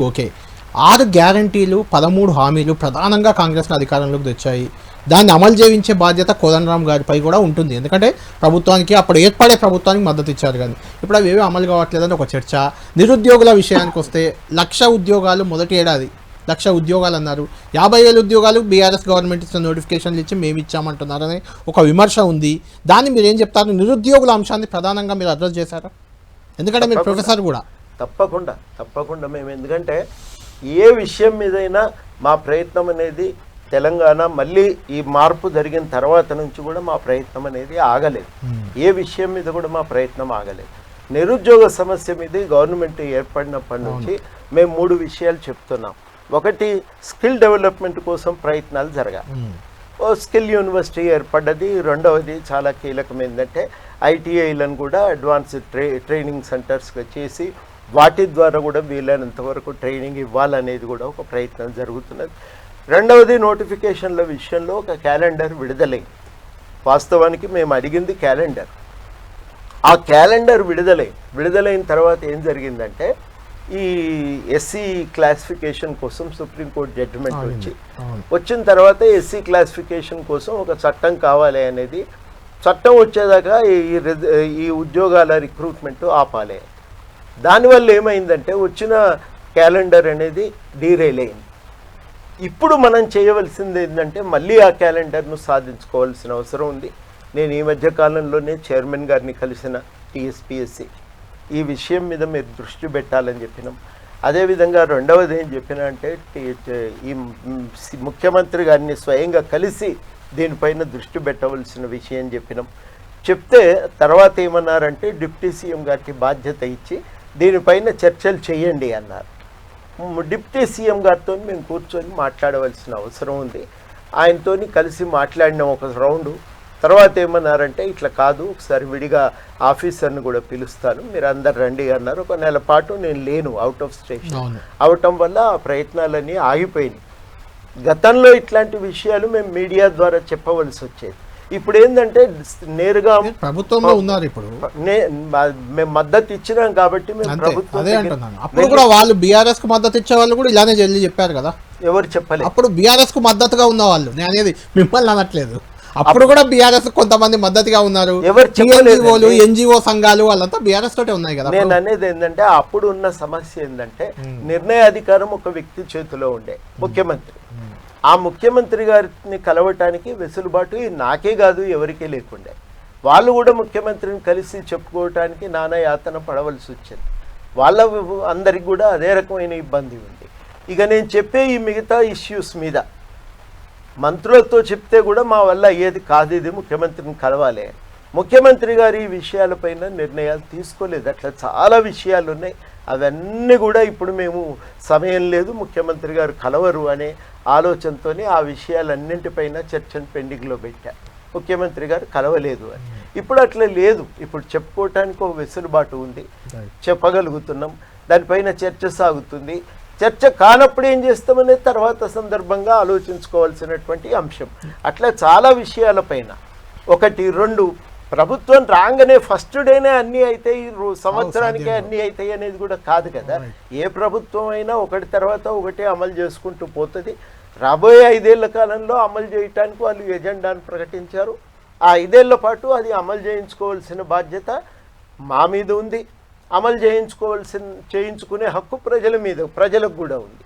Okay. ఆరు గ్యారంటీలు పదమూడు హామీలు ప్రధానంగా కాంగ్రెస్ను అధికారంలోకి తెచ్చాయి. దాన్ని అమలు చేయించే బాధ్యత కోదండరామ్ గారిపై కూడా ఉంటుంది. ఎందుకంటే ప్రభుత్వానికి అప్పుడు ఏర్పడే ప్రభుత్వానికి మద్దతు ఇచ్చారు కానీ ఇప్పుడు అవి ఏమీ అమలు కావట్లేదని ఒక చర్చ. నిరుద్యోగుల విషయానికి వస్తే లక్ష ఉద్యోగాలు మొదటి ఏడాది. లక్ష ఉద్యోగాలు అన్నారు. యాభై వేల ఉద్యోగాలు బీఆర్ఎస్ గవర్నమెంట్ ఇచ్చిన నోటిఫికేషన్లు ఇచ్చి మేము ఇచ్చామంటున్నారని ఒక విమర్శ ఉంది. దాన్ని మీరు ఏం చెప్తారు? నిరుద్యోగుల అంశాన్ని ప్రధానంగా మీరు అడ్రస్ చేశారా? ఎందుకంటే మీరు ప్రొఫెసర్ కూడా. తప్పకుండా తప్పకుండా మేము ఎందుకంటే ఏ విషయం మీదైనా మా ప్రయత్నం అనేది తెలంగాణ మళ్ళీ ఈ మార్పు జరిగిన తర్వాత నుంచి కూడా మా ప్రయత్నం అనేది ఆగలేదు. ఏ విషయం మీద కూడా మా ప్రయత్నం ఆగలేదు. నిరుద్యోగ సమస్య మీద గవర్నమెంట్ ఏర్పడినప్పటి నుంచి మేము మూడు విషయాలు చెప్తున్నాం. ఒకటి స్కిల్ డెవలప్మెంట్ కోసం ప్రయత్నాలు జరగాలి. ఓ స్కిల్ యూనివర్సిటీ ఏర్పడ్డది. రెండవది చాలా కీలకం ఏంటంటే ఐటీఐలను కూడా అడ్వాన్స్ ట్రై ట్రైనింగ్ సెంటర్స్గా చేసి వాటి ద్వారా కూడా వీలైనంత వరకు ట్రైనింగ్ ఇవ్వాలనేది కూడా ఒక ప్రయత్నం జరుగుతున్నది. రెండవది నోటిఫికేషన్ల విషయంలో ఒక క్యాలెండర్ విడుదలైంది వాస్తవానికి మేము అడిగింది క్యాలెండర్. ఆ క్యాలెండర్ విడుదలై విడుదలైన తర్వాత ఏం జరిగిందంటే ఈ ఎస్సీ క్లాసిఫికేషన్ కోసం సుప్రీంకోర్టు జడ్జిమెంట్ వచ్చి వచ్చిన తర్వాత ఎస్సీ క్లాసిఫికేషన్ కోసం ఒక చట్టం కావాలి అనేది చట్టం వచ్చేదాకా ఈ ఈ ఉద్యోగాల రిక్రూట్మెంట్ ఆపాలి. దానివల్ల ఏమైందంటే వచ్చిన క్యాలెండర్ అనేది డీరైల్ అయింది. ఇప్పుడు మనం చేయవలసింది ఏంటంటే మళ్ళీ ఆ క్యాలెండర్ను సాధించుకోవాల్సిన అవసరం ఉంది. నేను ఈ మధ్య కాలంలోనే చైర్మన్ గారిని కలిసిన టీఎస్పిఎస్సి. ఈ విషయం మీద మీరు దృష్టి పెట్టాలని చెప్పినాం. అదేవిధంగా రెండవది ఏం చెప్పినా అంటే ఈ ముఖ్యమంత్రి గారిని స్వయంగా కలిసి దీనిపైన దృష్టి పెట్టవలసిన విషయం చెప్పినాం. చెప్తే తర్వాత ఏమన్నారంటే డిప్యూటీ సీఎం గారికి బాధ్యత ఇచ్చి దీనిపైన చర్చలు చేయండి అన్నారు. డిప్యూటీ సీఎం గారితో మేము కూర్చొని మాట్లాడవలసిన అవసరం ఉంది. ఆయనతో కలిసి మాట్లాడిన ఒక రౌండ్. తర్వాత ఏమన్నారంటే ఇట్లా కాదు ఒకసారి విడిగా ఆఫీసర్ని కూడా పిలుస్తాను. మీరు అందరు రండి అన్నారు. ఒక నెల పాటు నేను లేను అవుట్ ఆఫ్ స్టేషన్ అవటం వల్ల ఆ ప్రయత్నాలన్నీ ఆగిపోయినాయి. గతంలో ఇట్లాంటి విషయాలు మేము మీడియా ద్వారా చెప్పవలసి వచ్చేది. ఇప్పుడు ఏంటంటే నేరుగా ప్రభుత్వంలో ఉన్నారు ఇప్పుడు. మేము మద్దతు ఇచ్చినాం కాబట్టి మేము అంతే ప్రభుత్వం అదే అంటున్నాను. అప్పుడు కూడా వాళ్ళు బీఆర్ఎస్కు మద్దతు ఇచ్చే వాళ్ళు కూడా ఇలానే వెళ్ళి చెప్పారు కదా. ఎవరు చెప్పలేదు అప్పుడు బీఆర్ఎస్కు మద్దతుగా ఉన్న వాళ్ళు నేను అనేది మిమ్మల్ని అనట్లేదు. అప్పుడు కూడా బీఆర్ఎస్ కొంతమంది మద్దతుగా ఉన్నారు. ఎవరు ఎన్జిఓ సంఘాలు వాళ్ళంతా బీఆర్ఎస్ తోటే ఉన్నాయి కదా నేను అనేది ఏంటంటే అప్పుడు ఉన్న సమస్య ఏంటంటే నిర్ణయాధికారం ఒక వ్యక్తి చేతిలో ఉండే ముఖ్యమంత్రి. ఆ ముఖ్యమంత్రి గారిని కలవటానికి వెసులుబాటు నాకే కాదు ఎవరికీ లేకుండే. వాళ్ళు కూడా ముఖ్యమంత్రిని కలిసి చెప్పుకోవటానికి నానా యాతన పడవలసి వచ్చింది. వాళ్ళ అందరికి కూడా అదే రకమైన ఇబ్బంది ఉంది. ఇక నేను చెప్పే ఈ మిగతా ఇష్యూస్ మీద మంత్రులతో చెప్తే కూడా మా వల్ల అయ్యేది కాదు ఇది ముఖ్యమంత్రిని కలవాలి అని. ముఖ్యమంత్రి గారు ఈ విషయాలపైన నిర్ణయాలు తీసుకోలేదు. అట్లా చాలా విషయాలు ఉన్నాయి అవన్నీ కూడా ఇప్పుడు మేము సమయం లేదు. ముఖ్యమంత్రి గారు కలవరు అనే ఆలోచనతోనే ఆ విషయాలన్నింటిపైన చర్చను పెండింగ్లో పెట్టారు ముఖ్యమంత్రి గారు కలవలేదు అని. ఇప్పుడు అట్లా లేదు. ఇప్పుడు చెప్పుకోవటానికి ఒక వెసులుబాటు ఉంది. చెప్పగలుగుతున్నాం. దానిపైన చర్చ సాగుతుంది. చర్చ కానప్పుడు ఏం చేస్తామనేది తర్వాత సందర్భంగా ఆలోచించుకోవాల్సినటువంటి అంశం. అట్లా చాలా విషయాలపైన. ఒకటి రెండు ప్రభుత్వం రాగానే ఫస్ట్ డేనే అన్నీ అవుతాయి సంవత్సరానికే అన్నీ అవుతాయి అనేది కూడా కాదు కదా. ఏ ప్రభుత్వం అయినా ఒకటి తర్వాత ఒకటి అమలు చేసుకుంటూ పోతుంది. రాబోయే ఐదేళ్ళ కాలంలో అమలు చేయటానికి వాళ్ళు ఎజెండాను ప్రకటించారు. ఆ ఐదేళ్ళ పాటు అది అమలు చేయించుకోవాల్సిన బాధ్యత మా మీద ఉంది. అమలు చేయించుకోవాల్సిన చేయించుకునే హక్కు ప్రజల మీద ప్రజలకు కూడా ఉంది.